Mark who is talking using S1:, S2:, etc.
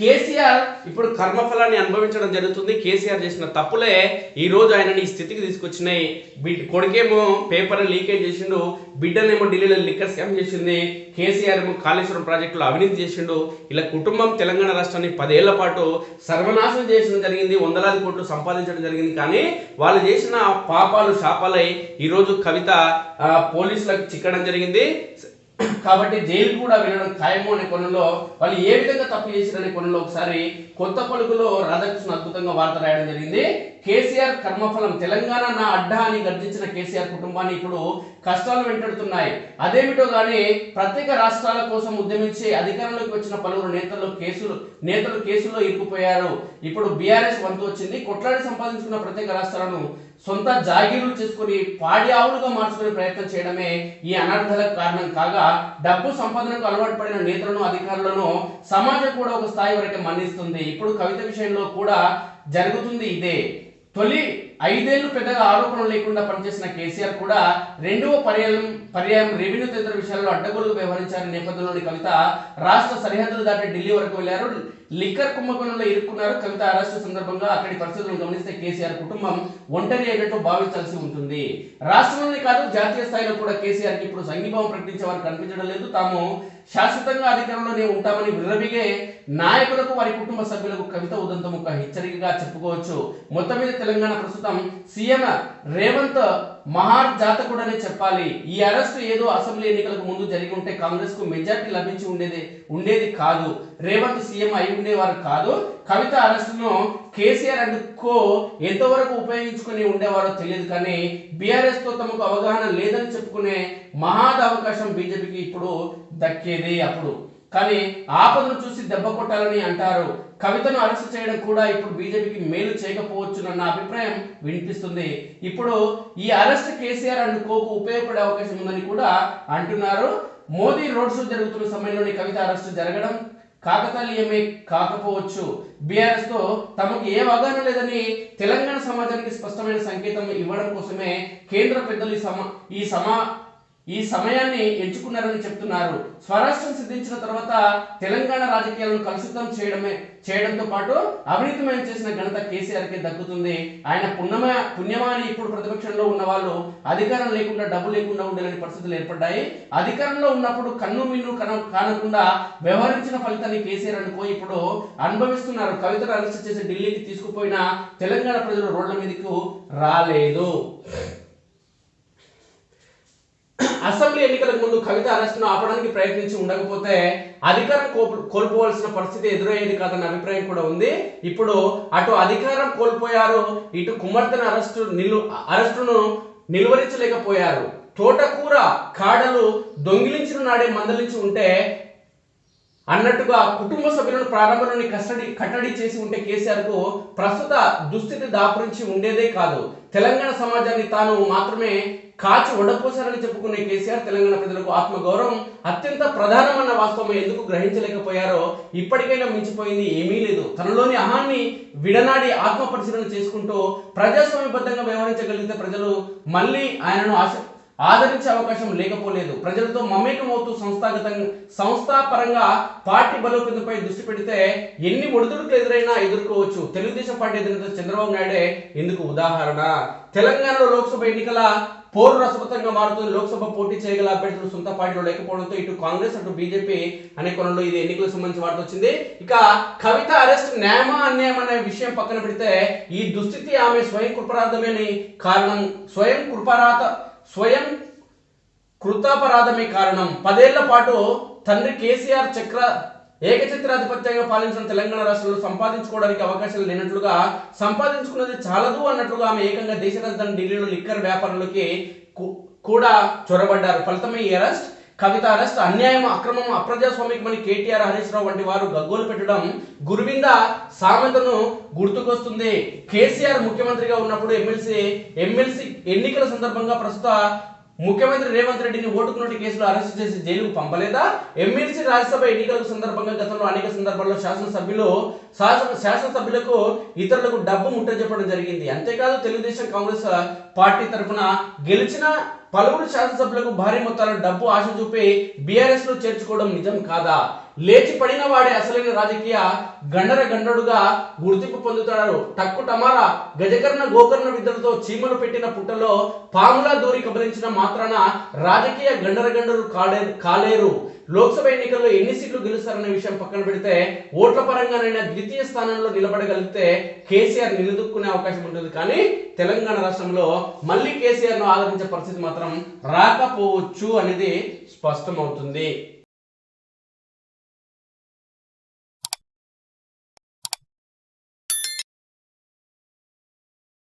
S1: కేసీఆర్ ఇప్పుడు కర్మఫలాన్ని అనుభవించడం జరుగుతుంది. కేసీఆర్ చేసిన తప్పులే ఈరోజు ఆయనని ఈ స్థితికి తీసుకొచ్చినాయి. బిడ్ కొడుకేమో పేపర్ లీకేజ్ చేసిండు బిడ్డనేమో ఢిల్లీలో లిక్కర్ స్కామ్ చేసింది. కేసీఆర్ ఏమో కాళేశ్వరం ప్రాజెక్టులో అవినీతి చేసిండు. ఇలా కుటుంబం తెలంగాణ రాష్ట్రాన్ని పదేళ్ళ పాటు సర్వనాశనం చేసడం జరిగింది. వందలాది కోట్లు సంపాదించడం జరిగింది. కానీ వాళ్ళు చేసిన పాపాలు శాపాలై ఈరోజు కవిత పోలీసులకు చిక్కడం జరిగింది. కాబట్టి జైలు కూడా వెళ్ళడం ఖాయము అనే కొనలో వాళ్ళు ఏ విధంగా తప్పు చేశారనే కొనలో ఒకసారి కొత్త పలుకులో రాధాకృష్ణ అద్భుతంగా వార్త రాయడం జరిగింది. కేసీఆర్ కర్మఫలం తెలంగాణ నా అడ్డా అని గర్జించిన కేసీఆర్ కుటుంబాన్ని ఇప్పుడు కష్టాలు వెంటాడుతున్నాయి. అదేమిటో కానీ ప్రత్యేక రాష్ట్రాల కోసం ఉద్యమించి అధికారంలోకి వచ్చిన పలువురు నేతలు కేసులు నేతలు కేసుల్లో ఇరుక్కుపోయారు. ఇప్పుడు బీఆర్ఎస్ వంతు వచ్చింది. కొట్లాడి సంపాదించుకున్న ప్రత్యేక రాష్ట్రాలను సొంత జాగీరులు చేసుకుని పాడి ఆవులుగా మార్చుకునే ప్రయత్నం చేయడమే ఈ అనర్థలకు కారణం కాగా డబ్బు సంపాదనకు అలవాటు పడిన నేతలను అధికారులను సమాజం కూడా ఒక స్థాయి వరకు మన్నిస్తుంది. ఇప్పుడు కవిత విషయంలో కూడా జరుగుతుంది ఇదే. తొలి ఐదేళ్ళు పెద్దగా ఆరోపణలు లేకుండా పనిచేసిన కేసీఆర్ కూడా రెండవ పర్యాయం పర్యాయం రెవెన్యూ తదితర విషయాల్లో అడ్డగోలుగా వ్యవహరించారని నేపథ్యంలోని కవిత. రాష్ట్ర సరిహద్దులు దాటి ఢిల్లీ వరకు వెళ్ళారు. లిక్కర్ కుంభకోణంలో ఇరుక్కున్నారు. కవిత అరెస్టు సందర్భంగా అక్కడి పరిస్థితులను గమనిస్తే కేసీఆర్ కుటుంబం ఒంటరి అయినట్టు భావించాల్సి ఉంటుంది. రాష్ట్రంలోనే కాదు జాతీయ స్థాయిలో కూడా కేసీఆర్కి ఇప్పుడు సంఘీభావం ప్రకటించే వారు కనిపించడం లేదు. తాము శాశ్వతంగా అధికారంలోనే ఉంటామని విర్రబిగే నాయకులకు వారి కుటుంబ సభ్యులకు కవిత ఉదంతం ఒక హెచ్చరికగా చెప్పుకోవచ్చు. మొత్తం మీద తెలంగాణ ప్రస్తుతం సీఎం రేవంత్ మహార్ జాతకుడనే చెప్పాలి. ఈ అరెస్ట్ ఏదో అసెంబ్లీ ఎన్నికలకు ముందు జరిగి ఉంటే కాంగ్రెస్కు మెజార్టీ లభించి ఉండేది ఉండేది కాదు. రేవంత్ సీఎం అయి ఉండేవారు కాదు. కవిత అరెస్టును కేసీఆర్ అండ్ కో ఎంతవరకు ఉపయోగించుకుని ఉండేవారో తెలియదు కానీ బీఆర్ఎస్తో తమకు అవగాహన లేదని చెప్పుకునే మహాద్ అవకాశం బీజేపీకి ఇప్పుడు దక్కేది అప్పుడు. కానీ ఆపదను చూసి దెబ్బ కొట్టాలని అంటారు. కవితను అరెస్ట్ చేయడం కూడా ఇప్పుడు బీజేపీకి మేలు చేయకపోవచ్చునన్న అభిప్రాయం వినిపిస్తుంది. ఇప్పుడు ఈ అరెస్ట్ కేసీఆర్ అండ్ కోకు ఉపయోగపడే అవకాశం ఉందని కూడా అంటున్నారు. మోదీ రోడ్ షో జరుగుతున్న సమయంలోని కవిత అరెస్ట్ జరగడం కాకతాళీయమే కాకపోవచ్చు. బీఆర్ఎస్తో తమకు ఏ అవగాహన లేదని తెలంగాణ సమాజానికి స్పష్టమైన సంకేతం ఇవ్వడం కోసమే కేంద్ర పెద్దలు ఈ సమ ఈ సమా ఈ సమయాన్ని ఎంచుకున్నారని చెప్తున్నారు. స్వరాష్ట్రం సిద్ధించిన తర్వాత తెలంగాణ రాజకీయాలను కలుషితం చేయడమే చేయడంతో పాటు అవినీతిమయం చేసిన ఘనత కేసీఆర్కి దక్కుతుంది. ఆయన పుణ్యమ పుణ్యమాని ఇప్పుడు ప్రతిపక్షంలో ఉన్న వాళ్ళు అధికారం లేకుండా డబ్బు లేకుండా ఉండలేని పరిస్థితులు ఏర్పడ్డాయి. అధికారంలో ఉన్నప్పుడు కన్ను మిన్ను కన కానకుండా వ్యవహరించిన ఫలితాన్ని కేసీఆర్ అనుకో ఇప్పుడు అనుభవిస్తున్నారు. కవితను అరెస్ట్ చేసి ఢిల్లీకి తీసుకుపోయిన తెలంగాణ ప్రజలు రోడ్ల మీదకు రాలేదు. అసెంబ్లీ ఎన్నికలకు ముందు కవిత అరెస్టును ఆపడానికి ప్రయత్నించి ఉండకపోతే అధికారం కోల్పోవలసిన పరిస్థితి ఎదురయ్యేది కాదన్న అభిప్రాయం కూడా ఉంది. ఇప్పుడు అటు అధికారం కోల్పోయారు ఇటు కుమార్తెను అరెస్టు నిలు అరెస్టును నిలువరించలేకపోయారు. తోటకూర కాడలు దొంగిలించిన నాడే మందలించి ఉంటే అన్నట్టుగా కుటుంబ సభ్యులను ప్రారంభంలోని కస్టడీ కట్టడి చేసి ఉంటే కేసీఆర్కు ప్రస్తుత దుస్థితి దాపురించి ఉండేదే కాదు. తెలంగాణ సమాజాన్ని తాను మాత్రమే కాచి ఒడపోశారని చెప్పుకునే కేసీఆర్ తెలంగాణ ప్రజలకు ఆత్మగౌరవం అత్యంత ప్రధానమన్న వాస్తవం ఎందుకు గ్రహించలేకపోయారో ఇప్పటికైనా మించిపోయింది ఏమీ లేదు. తనలోని అహాన్ని విడనాడి ఆత్మ పరిశీలన చేసుకుంటూ ప్రజాస్వామ్యబద్ధంగా వ్యవహరించగలిగితే ప్రజలు మళ్ళీ ఆయనను ఆశ ఆదరించే అవకాశం లేకపోలేదు. ప్రజలతో మమేకమవుతూ సంస్థాగతంగా సంస్థాపరంగా పార్టీ బలోపేతంపై దృష్టి పెడితే ఎన్ని ఒడిదుడుకులు ఎదురైనా ఎదుర్కోవచ్చు. తెలుగుదేశం పార్టీ అధినేత చంద్రబాబు నాయుడే ఇందుకు ఉదాహరణ. తెలంగాణలో లోక్సభ ఎన్నికల పోరు రసవతంగా మారుతుంది. లోక్సభ పోటీ చేయగల అభ్యర్థులు సొంత పార్టీలో లేకపోవడంతో ఇటు కాంగ్రెస్ అటు బీజేపీ అనే కొనలో ఇది ఎన్నికలకు సంబంధించి వార్త వచ్చింది. ఇక కవిత అరెస్ట్ న్యాయమా అన్యాయం అనే విషయం పక్కన పెడితే ఈ దుస్థితి ఆమె స్వయం కృపరార్థమేని కారణం. స్వయం కృపరాత స్వయం కృతాపరాధమే కారణం. పదేళ్ళ పాటు తండ్రి కేసీఆర్ చక్ర ఏకచిత్రాధిపత్యంగా పాలించిన తెలంగాణ రాష్ట్రంలో సంపాదించుకోవడానికి అవకాశాలు లేనట్లుగా సంపాదించుకున్నది చాలదు అన్నట్లుగా ఆమె ఏకంగా దేశ రాజధాని ఢిల్లీలో లిక్కర్ వ్యాపారంలోకి కూడా చొరబడ్డారు. ఫలితమే ఈ అరెస్ట్. కవిత అరెస్ట్ అన్యాయం అక్రమం అప్రజాస్వామికమని కేటీఆర్ హరీష్ రావు వంటి వారు గగ్గోలు పెట్టడం గురువింద సామెతను గుర్తుకొస్తుంది. కేసీఆర్ ముఖ్యమంత్రిగా ఉన్నప్పుడు ఎమ్మెల్సీ ఎమ్మెల్సీ ఎన్నికల సందర్భంగా ప్రస్తుత ముఖ్యమంత్రి రేవంత్ రెడ్డిని ఓటుకు నోటి కేసులో అరెస్ట్ చేసి జైలుకు పంపలేదా? ఎమ్మెల్సీ రాజ్యసభ ఎన్నికల సందర్భంగా గతంలో అనేక సందర్భాల్లో శాసనసభ్యులు శాసన శాసనసభ్యులకు ఇతరులకు డబ్బు ముట్టజెప్పడం జరిగింది. అంతేకాదు తెలుగుదేశం కాంగ్రెస్ పార్టీ తరఫున గెలిచిన పలువురు శాసనసభ్యులకు భారీ మొత్తాల డబ్బు ఆశ చూపి బీఆర్ఎస్లో చేర్చుకోవడం నిజం కాదా? లేచి పడిన వాడే అసలైన రాజకీయ గండర గండడుగా గుర్తింపు పొందుతాడు. టక్కు టమారా గజకర్ణ గోకర్ణ విద్యలతో చీమలు పెట్టిన పుట్టలో పాములా దూరి కబలించిన మాత్రాన రాజకీయ గండర గండరు కాలేరు కాలేరు. లోక్సభ ఎన్నికల్లో ఎన్ని సీట్లు గెలుస్తారనే విషయం పక్కన పెడితే ఓట్ల పరంగానైనా ద్వితీయ స్థానంలో నిలబడగలిగితే కేసీఆర్ నిలదొక్కునే అవకాశం ఉంటుంది. కానీ తెలంగాణ రాష్ట్రంలో మళ్ళీ కేసీఆర్ను ఆదరించే పరిస్థితి మాత్రం రాకపోవచ్చు అనేది స్పష్టమవుతుంది.